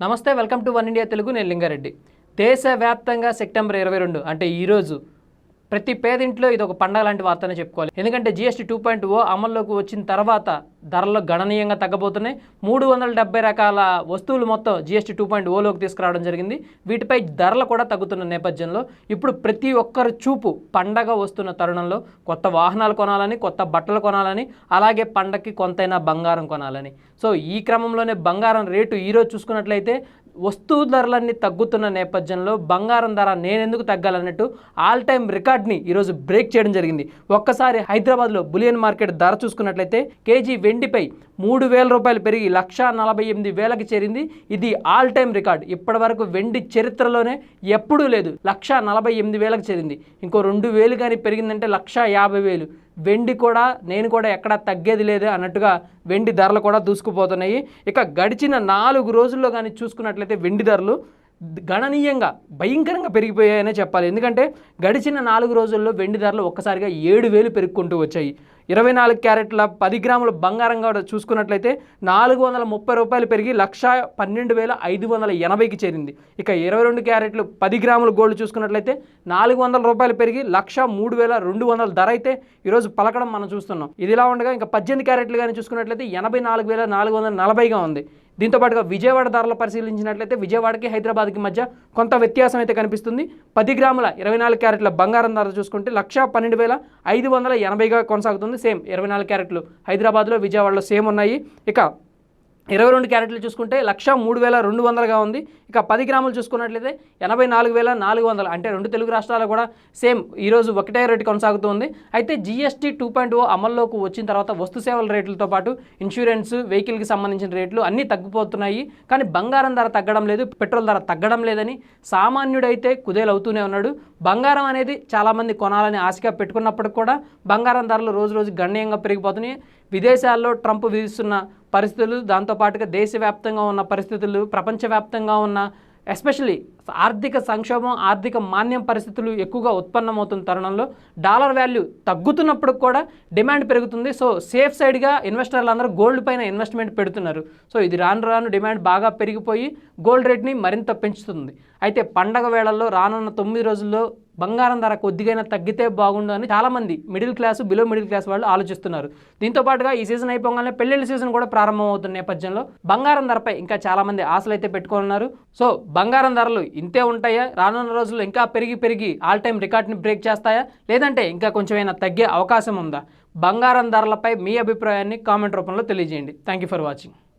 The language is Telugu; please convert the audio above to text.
నమస్తే welcome to one India Telugu నేను లింగారెడ్డి. దేశవ్యాప్తంగా సెప్టెంబర్ ఇరవై రెండు అంటే ఈరోజు ప్రతి పేదింట్లో ఇది ఒక పండగ లాంటి వార్తనే చెప్పుకోవాలి. ఎందుకంటే జిఎస్టీ టూ పాయింట్ ఓ అమల్లోకి వచ్చిన తర్వాత ధరలు గణనీయంగా తగ్గబోతున్నాయి. మూడు వందల డెబ్బై రకాల వస్తువులు మొత్తం జిఎస్టీ టూ పాయింట్ ఓలోకి తీసుకురావడం జరిగింది. వీటిపై ధరలు కూడా తగ్గుతున్న నేపథ్యంలో ఇప్పుడు ప్రతి ఒక్కరు చూపు పండగ వస్తున్న తరుణంలో కొత్త వాహనాలు కొనాలని కొత్త బట్టలు కొనాలని అలాగే పండగకి కొంతైనా బంగారం కొనాలని. సో ఈ క్రమంలోనే బంగారం రేటు ఈరోజు చూసుకున్నట్లయితే వస్తువు ధరలన్నీ తగ్గుతున్న నేపథ్యంలో బంగారం ధర నేనెందుకు తగ్గాలన్నట్టు ఆల్ టైమ్ రికార్డ్ని ఈరోజు బ్రేక్ చేయడం జరిగింది. ఒక్కసారి హైదరాబాద్లో బులియన్ మార్కెట్ ధర చూసుకున్నట్లయితే కేజీ వెండిపై మూడు వేల రూపాయలు పెరిగి లక్ష నలభై ఎనిమిది వేలకు చేరింది. ఇది ఆల్ టైమ్ రికార్డ్. ఇప్పటి వరకు వెండి చరిత్రలోనే ఎప్పుడూ లేదు. లక్ష నలభై ఎనిమిది వేలకు చేరింది. ఇంకో రెండు వేలు కానీ పెరిగిందంటే లక్ష యాభై వేలు. వెండి కూడా నేను కూడా ఎక్కడ తగ్గేది లేదు అన్నట్టుగా వెండి ధరలు కూడా దూసుకుపోతున్నాయి. ఇక గడిచిన నాలుగు రోజుల్లో కానీ చూసుకున్నట్లయితే వెండి ధరలు గణనీయంగా భయంకరంగా పెరిగిపోయాయనే చెప్పాలి. ఎందుకంటే గడిచిన నాలుగు రోజుల్లో వెండి ధరలు ఒక్కసారిగా ఏడు వేలు పెరుగుకుంటూ వచ్చాయి. ఇరవై నాలుగు క్యారెట్ల పది గ్రాముల బంగారం కూడా చూసుకున్నట్లయితే నాలుగు వందల ముప్పై రూపాయలు పెరిగి లక్ష పన్నెండు వేల ఐదు వందల ఎనభైకి చేరింది. ఇక ఇరవై రెండు క్యారెట్లు పది గ్రాముల గోల్డ్ చూసుకున్నట్లయితే నాలుగు వందల రూపాయలు పెరిగి లక్ష మూడు వేల రెండు వందల ధర అయితే ఈరోజు పలకడం మనం చూస్తున్నాం. ఇదిలా ఉండగా ఇంకా పద్దెనిమిది క్యారెట్లు కానీ చూసుకున్నట్లయితే ఎనభై నాలుగు వేల నాలుగు వందల నలభైగా ఉంది. దీంతో పాటుగా విజయవాడ ధరలు పరిశీలించినట్లయితే విజయవాడకి హైదరాబాద్కి మధ్య కొంత వ్యత్యాసం అయితే కనిపిస్తుంది. పది గ్రాముల ఇరవై నాలుగు క్యారెట్ల బంగారం ధర చూసుకుంటే లక్ష పన్నెండు వేల ఐదు వందల ఎనభైగా కొనసాగుతుంది. సేమ్ ఇరవై నాలుగు క్యారెట్లు. హైదరాబాద్లో విజయవాడలో సేమ్ ఉన్నాయి. ఇక ఇరవై రెండు క్యారెట్లు చూసుకుంటే లక్ష మూడు వేల రెండు వందలుగా ఉంది. ఇక పది గ్రాములు చూసుకున్నట్లయితే ఎనభై నాలుగు వేల నాలుగు వందలు. అంటే రెండు తెలుగు రాష్ట్రాలు కూడా సేమ్ ఈరోజు ఒకటే రేటు కొనసాగుతుంది. అయితే జిఎస్టీ టూ పాయింట్ ఓ అమల్లోకి వచ్చిన తర్వాత వస్తు సేవల రేట్లతో పాటు ఇన్సూరెన్స్ వెహికల్కి సంబంధించిన రేట్లు అన్నీ తగ్గిపోతున్నాయి. కానీ బంగారం ధర తగ్గడం లేదు పెట్రోల్ ధర తగ్గడం లేదని సామాన్యుడైతే కుదేలవుతూనే ఉన్నాడు. బంగారం అనేది చాలామంది కొనాలని ఆశగా పెట్టుకున్నప్పటికి కూడా బంగారం ధరలు రోజు రోజు గణనీయంగా పెరిగిపోతున్నాయి. విదేశాల్లో ట్రంప్ విధిస్తున్న పరిస్థితులు దాంతోపాటుగా దేశవ్యాప్తంగా ఉన్న పరిస్థితులు ప్రపంచవ్యాప్తంగా ఉన్న ఎస్పెషలీ ఆర్థిక సంక్షోభం ఆర్థిక మాన్యం పరిస్థితులు ఎక్కువగా ఉత్పన్నమవుతున్న తరుణంలో డాలర్ వాల్యూ తగ్గుతున్నప్పుడు కూడా డిమాండ్ పెరుగుతుంది. సో సేఫ్ సైడ్గా ఇన్వెస్టర్లు అందరూ గోల్డ్ పైన ఇన్వెస్ట్మెంట్ పెడుతున్నారు. సో ఇది రాను రాను డిమాండ్ బాగా పెరిగిపోయి గోల్డ్ రేట్ని మరింత పెంచుతుంది. అయితే పండగ వేళల్లో రానున్న తొమ్మిది రోజుల్లో బంగారం ధర కొద్దిగైనా తగ్గితే బాగుండు అని చాలామంది middle class below middle class వాళ్ళు ఆలోచిస్తున్నారు. దీంతో పాటుగా ఈ సీజన్ అయిపోగానే పెళ్ళిళ్ళ సీజన్ కూడా ప్రారంభమవుతున్న నేపథ్యంలో బంగారం ధరపై ఇంకా చాలామంది ఆశలు అయితే పెట్టుకున్నారు సో బంగారం ధరలు ఇంతే ఉంటాయా? రానున్న రోజుల్లో ఇంకా పెరిగి పెరిగి ఆల్ టైమ్ రికార్డ్ని బ్రేక్ చేస్తాయా? లేదంటే ఇంకా కొంచెమైనా తగ్గే అవకాశం ఉందా? బంగారం ధరలపై మీ అభిప్రాయాన్ని కామెంట్ రూపంలో తెలియజేయండి. Thank you for watching.